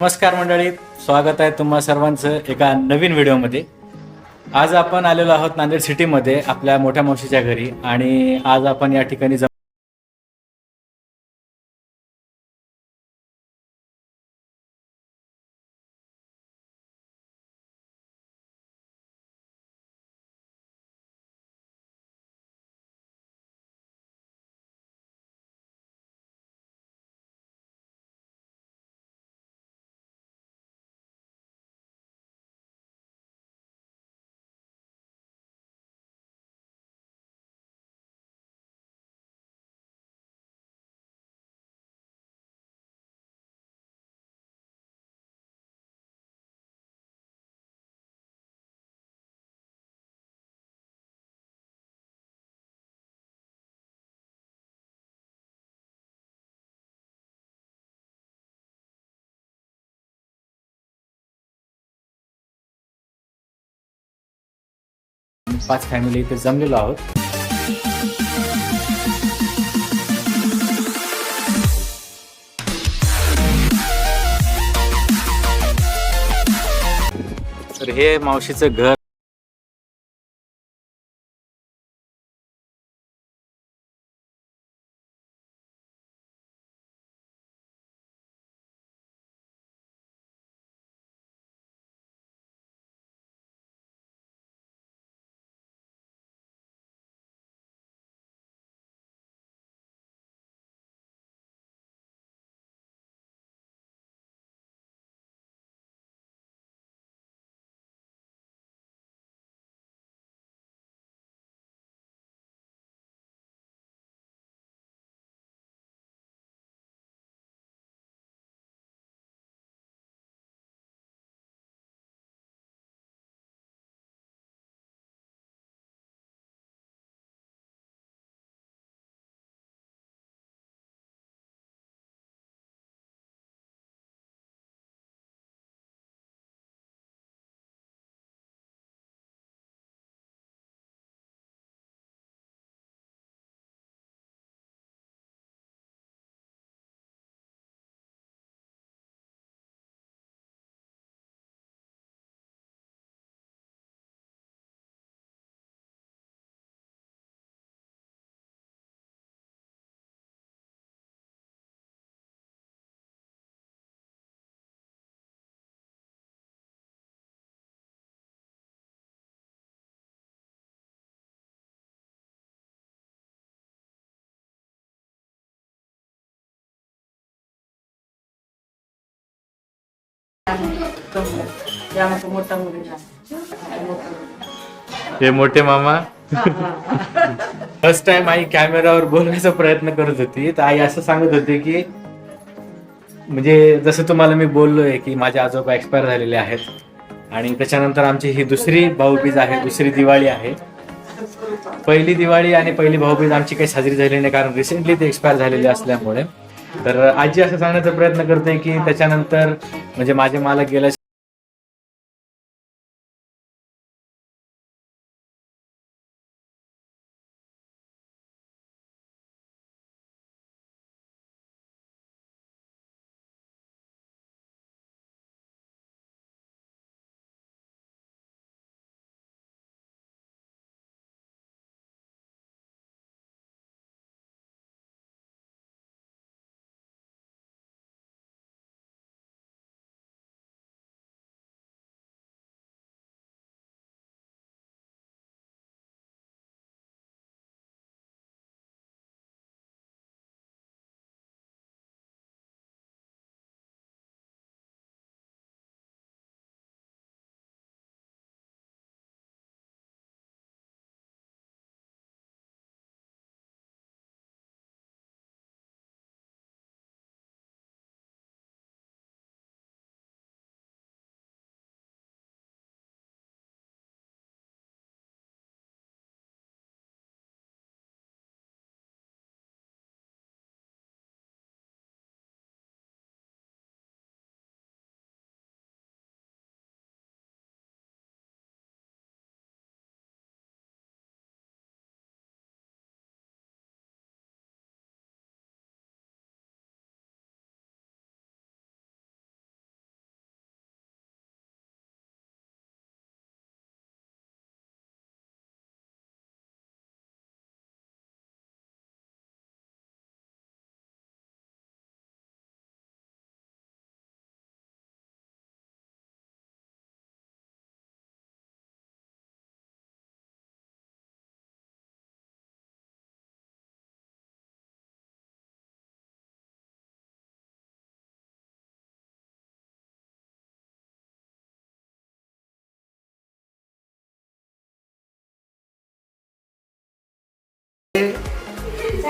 नमस्कार मंडळी स्वागत आहे तुम्हा सर्वांचं एका नवीन व्हिडिओमध्ये. आज आपण आलेलो आहोत नांदेड सिटीमध्ये आपल्या मोठ्या मावशीच्या घरी आणि आज आपण या ठिकाणी पाच फॅमिली इथे जमलेलो आहोत. तर हे मावशीचं घर मोठा हे मोठे मामा. फर्स्ट टाइम आई कॅमेरावर बोलण्याचा प्रयत्न करत होती. तर आई असं सांगत होती की म्हणजे जसं तुम्हाला मी बोललोय की माझे आजोबा एक्सपायर झालेले आहेत. आणि त्याच्यानंतर आमची ही दुसरी भाऊबीज आहे दुसरी दिवाळी आहे. पहिली दिवाळी आणि पहिली भाऊबीज आमची काही साजरी झाली नाही कारण रिसेंटली ते एक्सपायर झालेले असल्यामुळे. तर आजी असं सांगण्याचा प्रयत्न करते की त्याच्यानंतर म्हणजे माझे मालक गेल्या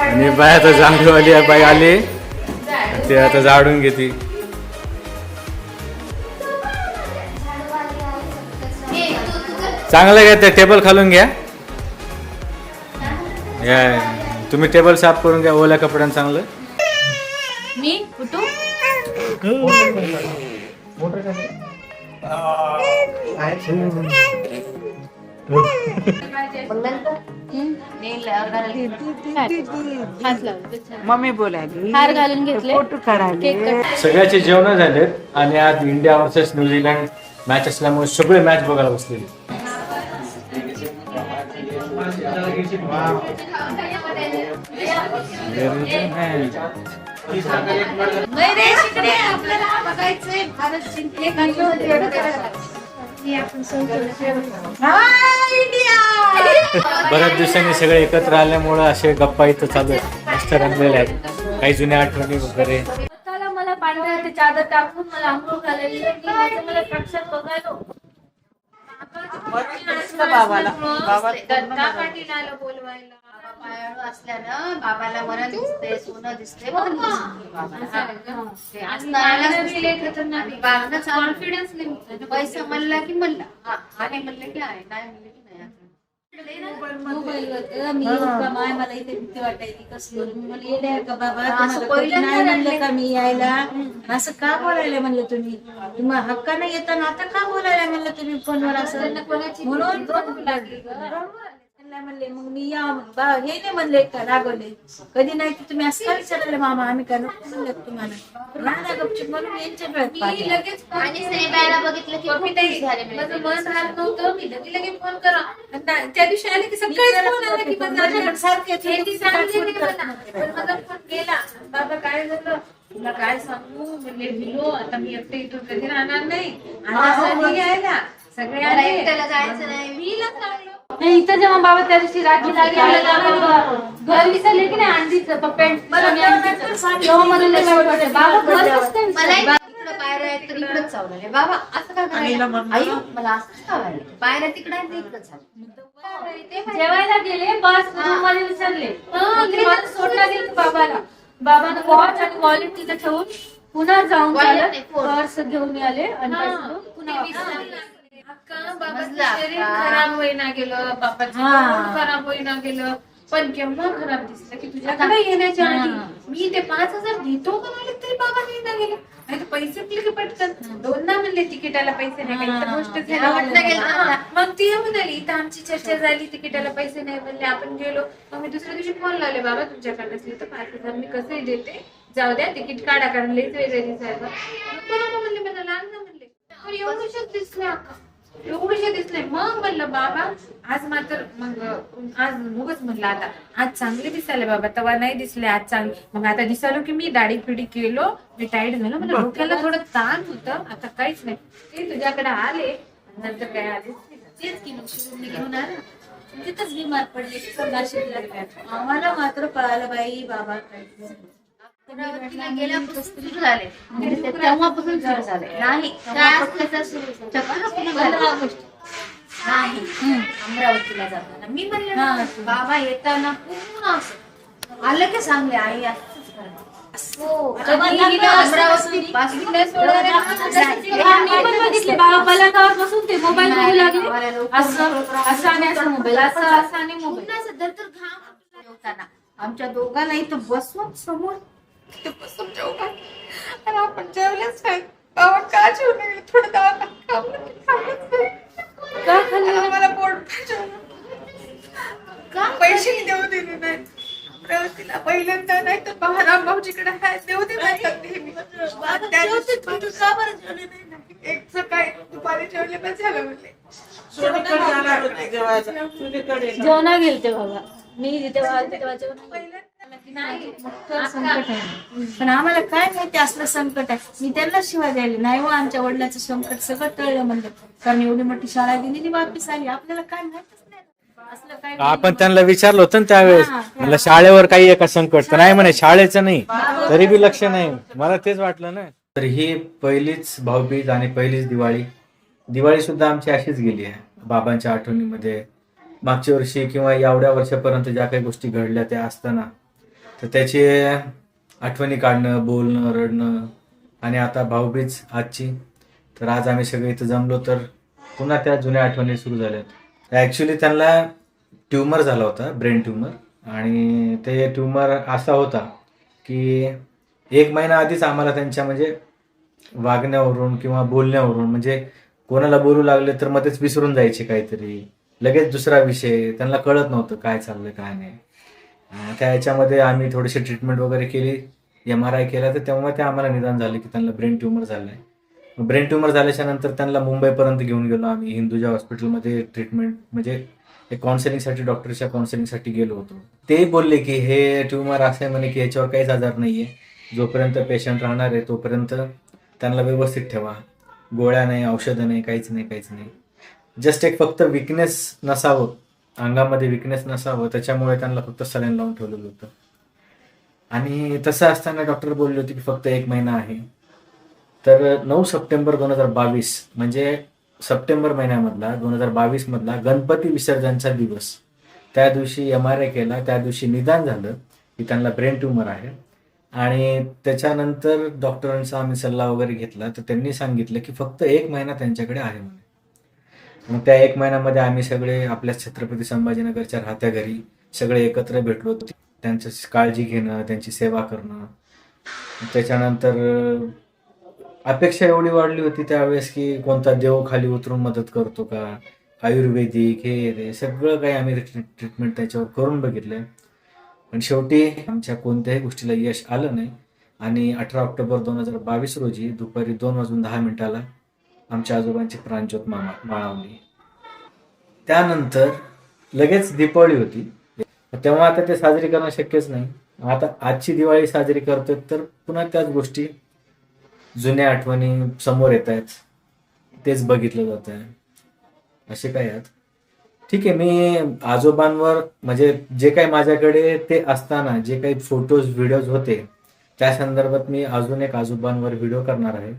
आणि बाय आता झाडूवाली बाई आली. ते आता झाडून घेते. चांगलं घ्या ते टेबल खालून घ्या? या, तुम्ही टेबल साफ करून घ्या ओल्या कपड्यानं चांगलं. मी? कुठू मम्मी बोलायली हार घालून घेतले. फोटो काढायले सगळ्याचे जेवण झालेत आणि आज इंडिया वर्सेस न्यूझीलंड मॅच असल्यामुळे सगळे मॅच बघायला बसलेले. बऱ्याच दिवसांनी सगळे एकत्र आल्यामुळे असे गप्पा इथं चालू आहेत. मस्त रंगलेले आहेत. काही जुन्या आठवणी वगैरे. मला पांढऱ्या ते चादर टाकून मला आंघोळ घालायला लागली. माझं मला प्रक्षात बघायलो बाबाला. बाबा दत्ता पाटील आलं बोलवायला. पायाळू असल्यानं बाबाला मरण दिसते सोनं दिसते बाबाला. कॉन्फिडन्स नाही पैसा म्हणला की म्हणला. हा आहे म्हणलं की आहे. नाही म्हणलं की नाही मी माय मला इथे भीती वाटायची का बाबा? नाही म्हणलं. का मी यायला? असं का बोलायला म्हणलं तुम्ही? तुम्ही हक्कानं येताना आता का बोलायला म्हणलं तुम्ही फोनवर असं? म्हणून लागली त्यांना म्हणले मग मी या बा हे नाही म्हणले का रागवले? कधी नाही तर तुम्ही असं का विचारलं मामा? आम्ही का नको म्हणलं तुम्हाला. गपचूप म्हणून यांच्या डोळ्यात मी. लगेच आणि बघितलं की झाले माझं म्हणजे. मन राहत नव्हतं मी लगे लगे फोन करा. आणि त्या- त्या दिवशी आले की मी फोन आला की माझ्याकडे सारखे येत हे होते, ती पण सांगली फोन नाही करत. मला नव्हते. पण माझा फोन गेला. बाबा काय झालं? तुला काय सांगू? म्हणले भिलो आता मी एकटे इथून कधी राहणार नाही. आता सगळे यायला सगळे आले. एकट्याला जायचं नाही. मी लागलो नाही इथं जेव्हा बाबा त्या दिवशी राखी लागली घर विसरले की नाही अंडीचं पप्पेट तेव्हा मला लय वाईट वाटलं. बाबा घर कसं काय मला विसरले? इकडं पायऱ्या आहेत तर इकडंच चावलेले बाबा असं का करायला? आई मला असंच का व्हायला? पायऱ्या तिकडे आहेत तर इकडंच झालं जेवायला गेले बस रूममध्ये विसरले. मला सोडला गेलं बाबाला. बाबानं वॉच आणि वॉलेट तिथे ठेवून पुन्हा जाऊन Wallet झालं नाही, phone. पर्स घेऊन आले आणि पुन्हा अक्का बाबाचं मजला शरीर अक्का. खराब होईना गेलं. बाबाचं हा. तोंड खराब होईना गेलं. पण केव्हा खराब दिसलं की तुझ्याकडे येण्याच्या आधी? मी ते पाच हजार का म्हणले तरी बाबा गेले. नाही तर पैसे दिले की पटकन? दोनदा म्हणले तिकिटाला पैसे नाही. काही तर गोष्ट झाली. गेलं. हा. मग ती म्हणाली इथं आमची चर्चा झाली तिकिटाला पैसे नाही म्हणले. आपण गेलो. मग मी दुसऱ्या दिवशी फोन लावले. बाबा तुमच्याकडे नसले तर पाच हजार मी कसे देते. जाऊ द्या तिकीट काढा कारण लईच वेगळे दिसायचं. नको नको म्हणले मला लहान ना म्हणले. पण एवढेशेच दिसले अक्का. एवढेशे दिसले. मग म्हणलं बाबा आज मात्र मग आज मुगच म्हणलं आता. आज चांगले दिसायले बाबा. तेव्हा नाही दिसले आज चांगले मग आता दिसालो की मी दाढी पिढी केलो मी टाईट झालो. मला डोक्याला थोडं ताण होतं. आता काहीच नाही. ते तुझ्याकडे आले. नंतर काय आले? तेच की मग शिवून घेऊन आला. तिथंच बिमार पडले. नाशिकला. आम्हाला मात्र कळालं बाई बाबा काय तेव्हापासून सुरू झाले नाही. नाही. अमरावतीला जाताना. मी म्हणले बाबा येताना पूर्ण आलं की सांगले आई. हो, पलंगावर ते मोबाईल बघू लागले. असं असं आणि असं मोबाईल असं असं आणि मोबाईल आमच्या दोघांना इथं बसवून समोर तिथे बसून जेवू आणि आपण जेवलेच नाही. बाबा का गेले? थोडं की. का खाल्लं? आम्हाला पोट पाहिजे. का? पैसे देऊ दिले नाही. अमरावतीला पहिल्यांदा नाही तर भाऊजीकडे देऊ दे. एक सकाळी दुपारी जेवले पण झालं म्हणले. जेवणा गेलते बाबा. मी जिथे तेव्हा जेवण. संकट आहे. पण आम्हाला काय माहिती असलं संकट आहे. मी त्यांना शिवाय द्यायला नाही हो आमच्या वडिलाचं संकट सगळं टळलं म्हणलं. कारण एवढी मोठी शाळा गेलेली वापिस आली आपल्याला काय माहितच नाही. असलं काय आपण त्यांना विचारलं होतं ना त्यावेळेस. म्हणलं शाळेवर काही आहे का संकट. तर नाही म्हणे शाळेचं नाही. तरी बी लक्ष नाही. मला तेच वाटलं ना. तर ही पहिलीच भाऊबीज आणि पहिलीच दिवाळी. दिवाळी सुद्धा आमची अशीच गेली आहे. बाबांच्या आठवणीमध्ये. मागच्या वर्षी किंवा एवढ्या वर्षापर्यंत ज्या काही गोष्टी घडल्या त्या असताना तर त्याची आठवणी काढणं बोलणं रडणं आणि आता भाऊबीज आजची. तर आज आम्ही सगळे इथं जमलो तर पुन्हा त्या जुन्या आठवणी सुरू झाल्यात. ॲक्च्युली त्यांना ट्युमर झाला होता ब्रेन ट्युमर. आणि ते ट्युमर असा होता की एक महिना आधीच आम्हाला त्यांच्या म्हणजे वागण्यावरून किंवा बोलण्यावरून म्हणजे कोणाला बोलू लागले तर मध्येच विसरून जायचे काहीतरी. लगेच दुसरा विषय त्यांना कळत नव्हतं काय चाललंय काय नाही. त्या याच्यामध्ये आम्ही थोडीशी ट्रीटमेंट वगैरे केली एम आर आय केला तर तेव्हा ते आम्हाला निदान झालं की त्यांना ब्रेन ट्युमर झालं आहे ब्रेन ट्युमर झाल्याच्यानंतर त्यांना मुंबईपर्यंत घेऊन गेलो आम्ही हिंदुजा हॉस्पिटलमध्ये ट्रीटमेंट म्हणजे हे काउन्सिलिंगसाठी डॉक्टरच्या काउन्सिलिंगसाठी गेलो होतो. ते बोलले की हे ट्युमर असं आहे म्हणे की याच्यावर काहीच आजार नाही आहे जोपर्यंत पेशंट राहणार आहे तोपर्यंत त्यांना व्यवस्थित ठेवा. गोळ्या नाही औषधं नाही काहीच नाही काहीच नाही. जस्ट एक फक्त विकनेस नसावं. अंगामध्ये विकनेस नसावं त्याच्यामुळे त्यांना फक्त सलाईन लावून ठेवलेलं होतं. आणि तसं असताना डॉक्टर बोलले होते की फक्त एक महिना आहे. तर नऊ सप्टेंबर दोन हजार बावीस म्हणजे सप्टेंबर महिन्यामधला दोन हजार बावीस मधला गणपती विसर्जनचा दिवस. त्या दिवशी एम आर आय केला त्या दिवशी निदान झालं की त्यांना ब्रेन ट्युमर आहे. आणि त्याच्यानंतर डॉक्टरांचा आम्ही सल्ला वगैरे घेतला तर त्यांनी सांगितलं की फक्त एक महिना त्यांच्याकडे आहे म्हणे. मग त्या एक महिन्यामध्ये आम्ही सगळे आपल्या छत्रपती संभाजीनगरच्या राहत्या घरी सगळे एकत्र भेटलो. त्यांचं काळजी घेणं त्यांची सेवा करणं. त्याच्यानंतर अपेक्षा एवढी वाढली होती त्यावेळेस की कोणता देव खाली उतरून मदत करतो का? आयुर्वेदिक हे ते सगळं काही आम्ही ट्रीटमेंट त्याच्यावर करून बघितलंय. पण शेवटी आमच्या कोणत्याही गोष्टीला यश आलं नाही. आणि अठरा ऑक्टोबर दोन हजार बावीस रोजी दुपारी दोन वाजून दहा मिनिटाला आमच्या आजोबांची प्राणज्योत मामा माळावली. त्यानंतर लगेच दीपावली होती. तेव्हा आता ते साजरी करणं शक्यच नाही. आता आजची दिवाळी साजरी करतोय तर पुन्हा त्याच गोष्टी जुन्या आठवणी समोर येत आहेत. तेच बघितलं जात आहे. असे काय आहेत. ठीक आहे मी आजोबांवर म्हणजे जे काही माझ्याकडे ते असताना जे काही फोटोज व्हिडिओज होते त्या संदर्भात मी अजून एक आजोबांवर व्हिडिओ करणार आहे.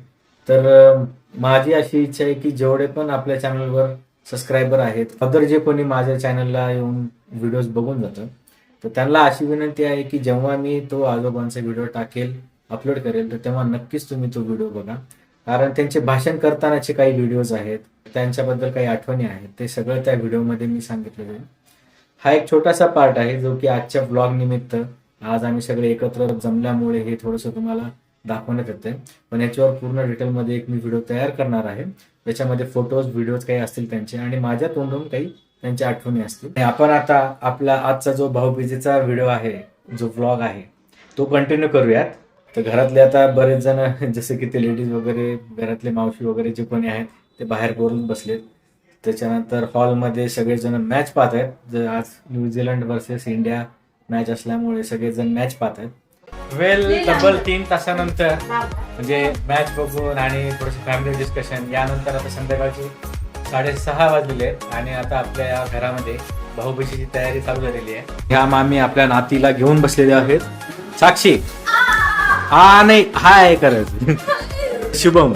तर माझी अशी इच्छा आहे की जेवढे पण आपल्या चॅनलवर सबस्क्रायबर आहेत अदर जे कोणी माझ्या चॅनलला येऊन व्हिडिओज बघून जातं तर त्यांना अशी विनंती आहे की जेव्हा मी तो आजोबांचा व्हिडिओ टाकेल अपलोड करेल तर तेव्हा नक्कीच तुम्ही तो व्हिडिओ बघा. कारण त्यांचे भाषण करतानाचे काही व्हिडिओज आहेत त्यांच्याबद्दल काही आठवणी आहेत ते सगळं त्या व्हिडिओमध्ये मी सांगितलेलं आहे. हा एक छोटासा पार्ट आहे जो की आजच्या ब्लॉग निमित्त आज आम्ही सगळे एकत्र जमल्यामुळे हे थोडंसं तुम्हाला दाखवण्यात येतंय. पण याच्यावर पूर्ण डिटेलमध्ये एक मी व्हिडिओ तयार करणार आहे. त्याच्यामध्ये फोटोज व्हिडिओज काही असतील त्यांचे आणि माझ्या तोंडून काही त्यांच्या आठवणी असतील. आपण आता आपला आजचा जो भाऊबीजेचा व्हिडिओ आहे जो व्लॉग आहे तो कंटिन्यू करूयात. तर घरातले आता बरेच जण जसे की ते लेडीज वगैरे घरातले मावशी वगैरे जे कोणी आहेत ते बाहेर बोलून बसलेत. त्याच्यानंतर हॉलमध्ये सगळेजण मॅच पाहत आहेत आज न्यूझीलंड वर्सेस इंडिया मॅच असल्यामुळे सगळेजण मॅच पाहत आहेत वेल तब्बल तीन तासानंतर म्हणजे मॅच बघून आणि थोडंसं फॅमिली डिस्कशन यानंतर आता संध्याकाळची साडेसहा वाजलेले आहेत आणि आता आपल्या या घरामध्ये भाऊबीजेची तयारी चालू झालेली आहे. ह्या मामी आपल्या नातीला घेऊन बसलेले आहेत. साक्षी. हा नाही हा आहे करत शुभम.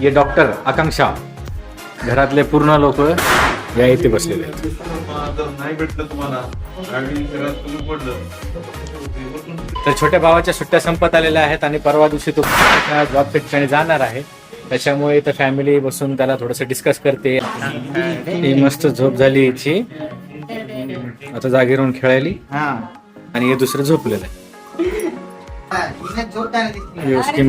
ये डॉक्टर आकांक्षा. घरातले पूर्ण लोक या इथे बसलेले आहेत. नाही भेटलं तुम्हाला तर छोट्या भावाच्या सुट्ट्या संपत आलेल्या आहेत आणि परवा दिवशी तो जॉब ठिकाणी जाणार आहे. त्याच्यामुळे इथं फॅमिली बसून त्याला थोडस डिस्कस करते. ही मस्त झोप झाली याची. आता जागी राहून खेळायली. आणि हे दुसरं झोपलेलं आहे. ये उसकी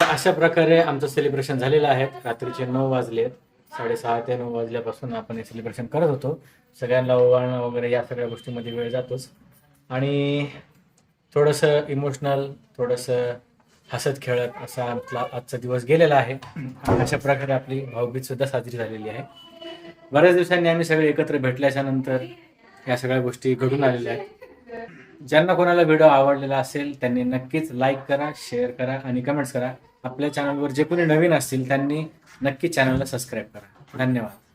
अशा प्रकारे आमचं सेलिब्रेशन झालेलं आहे. रात्रीचे नऊ वाजले साडेसहा ते नऊ वाजल्यापासून आपण हे सेलिब्रेशन करत होतो. सगळ्यांना ओवाळणं वगैरे या सगळ्या गोष्टीमध्ये वेळ जातोच. आणि थोडंसं इमोशनल थोडंसं हसत खेळत असा आपला आजचा दिवस गेलेला आहे. अशा प्रकारे आपली भाऊबीज सुद्धा साजरी झालेली आहे. बऱ्याच दिवसांनी आम्ही सगळे एकत्र भेटल्याच्या नंतर या सगळ्या गोष्टी घडून आलेल्या आहेत. ज्यांना कोणाला व्हिडिओ आवडलेला असेल त्यांनी नक्कीच लाईक करा शेअर करा आणि कमेंट्स करा. आपल्या चॅनलवर जे कोणी नवीन असतील त्यांनी नक्की चॅनलला सबस्क्राईब करा. धन्यवाद.